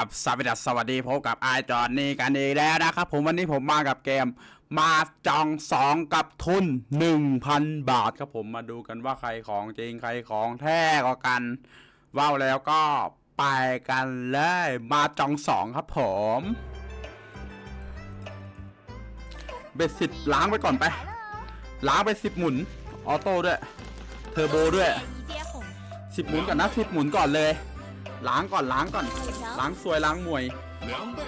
ับสวัสดีสวัสดีพบกับไอจอนนี่กันอีกแล้วนะครับผมวันนี้ผมมากับเกมมาจองสองกับทุน 1,000 บาทครับผมมาดูกันว่าใครของจริงใครของแท้กว่กันว่าแล้วก็ไปกันเลยมาจองสองครับผมเบ็ดสิบล้างไปก่อนไป ล้างไปสิบหมุน ออโต้ด้วย เทอร์โบด้วยสิบหมุนก่อนนะสิบหมุนก่อนเลย ล้างก่อนล้างก่อน ล้างสวยล้างมวย 两倍，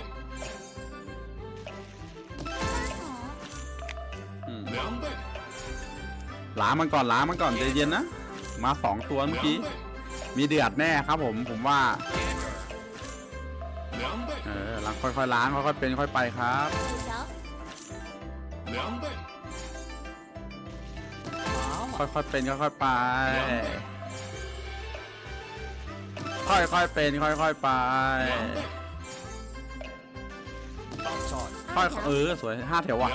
อืม 两倍， ล้างมันก่อนล้างมันก่อนใจเย็นนะ มาสองตัวเมื่อกี้ 两倍， มีเดือดแน่ครับผมผมว่า 两倍， เออล้างค่อยๆล้างค่อยๆเป็นค่อยไปครับ 五条，两倍， ค่อยๆเป็นค่อยๆไป ค่อยๆเป็นค่อยๆไป ค่อยเออสวยห้าแถวว่ะ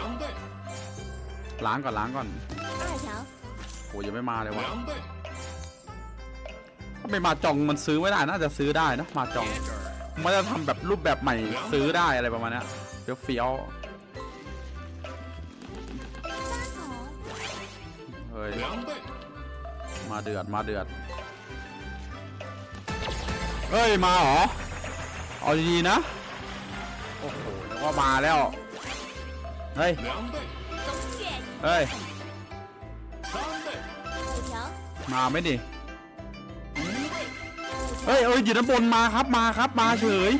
ล้างก่อนล้างก่อนโอ้ยังไม่มาเลยวะถ้ไม่มาจองมันซื้อไม่ได้น่าจะซื้อได้นะมาจองมันจะทำแบบรูปแบบใหม่ซื้อได้อะไรประมาณนี้เฟี้ยวเฟี้ยวเฮ้ยมาเดือดมาเดือด เฮ้ย มาเหรอ เอาดีๆนะ โอ้โหแล้วก็มาแล้ว เฮ้ย 两倍，东岳， เฮ้ย 三倍，五条， มาไหม่ดิ 五倍， เฮ้ยเอ้ยอยู่ด้านบนมาครับ มาครับ มาเฉย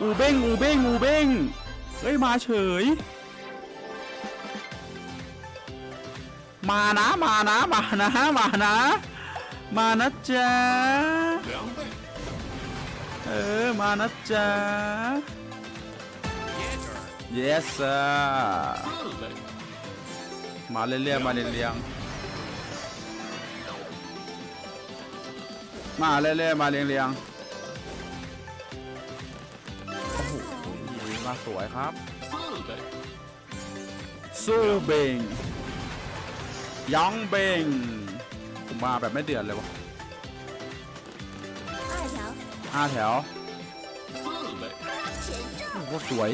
อูเบ้ง อูเบ้ง อูเบ้ง เฮ้ย มาเฉย มานะ มานะ มานะ มานะ มานะจ๊ะ 两倍， เ เออ มานะจ๊ะ yes sir มาเรื่อยๆมาเรื่อยๆมาเรื่อยๆมาเรียงๆโอ้โหมาสวยครับสู้เบงยองเบงมาแบบไม่เดือดเลยวะ ห้าแถวโคตรสวย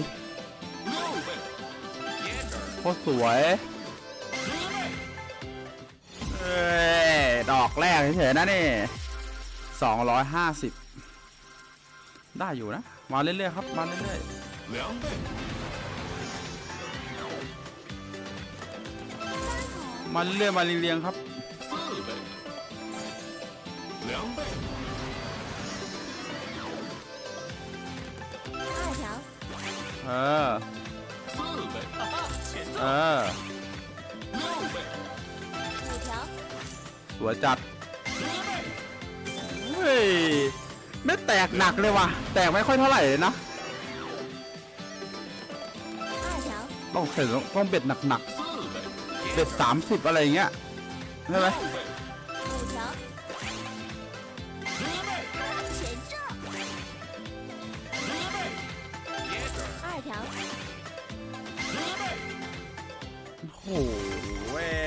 โคตรสวยเอ้ยดอกแรกเฉยๆนะนี่สองร้อยห้าสิบได้อยู่นะ มาเรื่อยๆครับ มาเรื่อยๆมาเรื่อยๆมาเรียงๆครับ เออ 四倍，前 เอ 兆， อ 六倍，五条， สวยจัด 十倍， เฮ้ย ไม่แตกหนักเลยว่ะ แตกไม่ค่อยเท่าไหร่เลยนะ 二条， ต้องเสร็จต้องเบ็ดหนัก 四倍， ๆ เบ็ดสามสิบอะไรอย่างเงี้ย ใช่ไหม 六倍， 条。โอ้เว้ย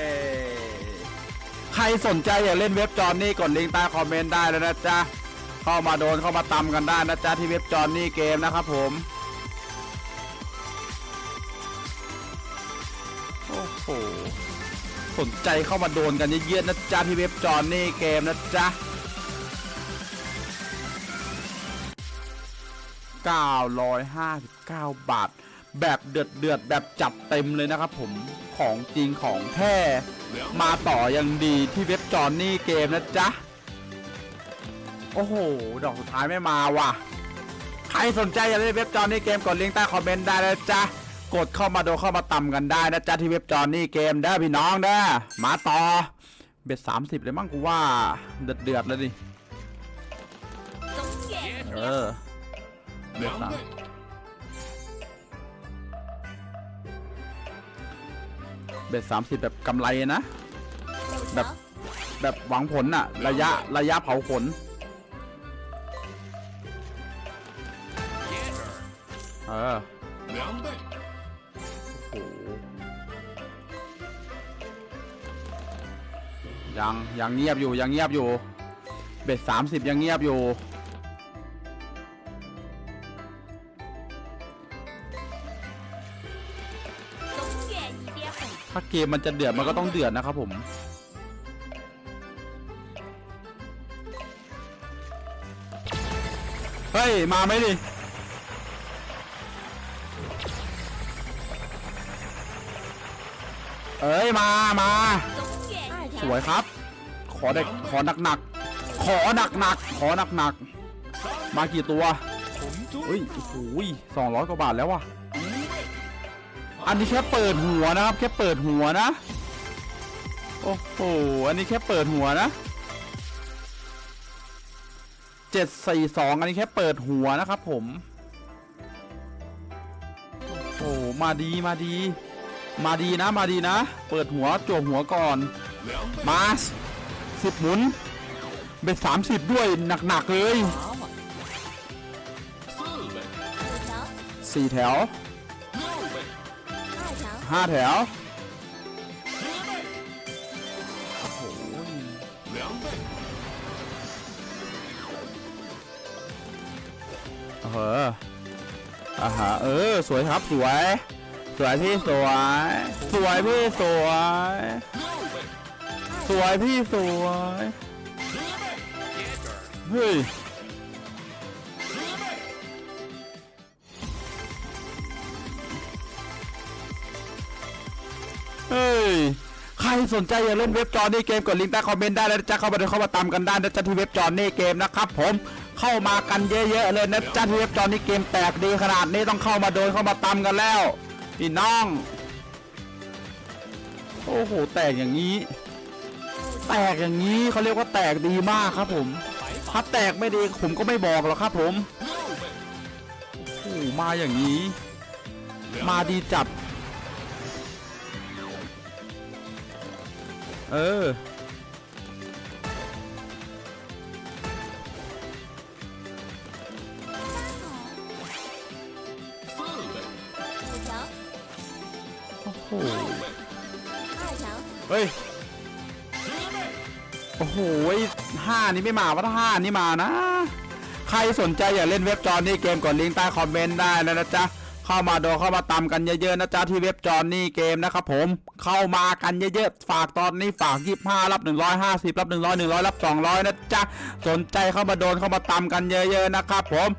ใครสนใจอยากเล่นเว็บจอนนี่กดลิงก์ใต้คอมเมนต์ได้เลยนะจ๊ะ เข้ามาโดนเข้ามาตำกันได้นะจ๊ะ ที่เว็บจอนนี่เกมนะครับผม โอ้โห สนใจเข้ามาโดนกันเยอะๆนะจ๊ะ ที่เว็บจอนนี่เกมนะจ๊ะ 959 บาท แบบเดือดเดือดๆแบบจับเต็มเลยนะครับผมของจริงของแท้มาต่อยังดีที่เว็บจอนนี่เกมนะจ๊ะ โอ้โห ดอกสุดท้ายไม่มาว่ะ ใครสนใจอยากเล่นเว็บจอนนี่เกมกดลิงก์ใต้คอมเมนต์ได้นะจ๊ะ กดเข้ามาดูเข้ามาต่ำกันได้นะจ๊ะที่เว็บจอนนี่เกมเด้อพี่น้องเด้อมาต่อเบ็ดสามสิบเลยมั้งกูว่า เดือดเดือดๆแล้วดิ东岳，เออเบวกสามเบสสามสิบแบบกำไรนะ แบบแบบหวังผลน่ะ ระยะระยะเผาขนเออยังยังเงียบอยู่ยังเงียบอยู่ เบ็ดสามสิบยังเงียบอยู่ ถ้าเกมมันจะเดือดมันก็ต้องเดือดนะครับผม เฮ้ย มาไหมดิ เอ้ย มามา สวยครับ ขอเด็กขอหนักหนักขอหนักหนักขอหนักหนักมากี่ตัวเฮ้ยโอ้ยสองร้อยกว่าบาทแล้วว่ะ อันนี้แค่เปิดหัวนะครับ แค่เปิดหัวนะ โอ้โห อันนี้แค่เปิดหัวนะเจ็ดสี่สองอันนี้แค่เปิดหัวนะครับผม โอ้มาดีมาดี มาดีนะมาดีนะ เปิดหัวจวหัวก่อน มาสสิบหมุนเป็นสามสิบด้วยหนัก ๆ เลยสี่แถว ห้าแถวโอ้เอออ่าฮะเออ สวยครับสวย สวยพี่สวย สวยพี่สวย สวยพี่สวย เฮ้ย สนใจอย่าล่นเว็บจอนี่เกมกดลิงก์ใต้คอมเมนต์ได้แล้วนะจะเข้ามาเดินเข้ามาตามกันได้นะจ๊ะที่เว็บจอนี่เกมนะครับผมเข้ามากันเยอะๆเลยนะจ๊ะที่เว็บจอนี่เกมแตกดีขนาดนี้ต้องเข้ามาโดนเข้ามาตามกันแล้วพี่น้องโอ้โหแตกอย่างนี้ แตกอย่างนี้เขาเรียกว่าแตกดีมากครับผมถ้าแตกไม่ดีผมก็ไม่บอกหรอกครับผมโอ้โหมาอย่างนี้ มาดีจัด เออ โอ้โห เฮ้ย โอ้โหห้านี้ไม่มาวะถ้าห้านี้มานะ ใครสนใจอย่าเล่นเว็บจอนี่เกมกดลิงก์ใต้คอมเมนต์ได้นะนะจ๊ะ เข้ามาดูเข้ามาตามกันเยอะๆนะจ๊ะที่เว็บจอนนี่เกมนะครับผมเข้ามากันเยอะๆฝากตอนนี้ฝาก 25 รับ 150 รับ 100 100 รับ 200 นะจ๊ะสนใจเข้ามาโดนเข้ามาตามกันเยอะๆนะครับผม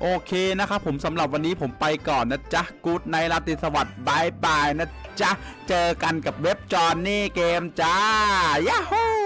โอเคนะครับผมสำหรับวันนี้ผมไปก่อนนะจ๊ะกู๊ดในราตรีสวัสดิ์บายบายนะจ๊ะเจอกันกับเว็บจอนี่เกมจ้ายาฮู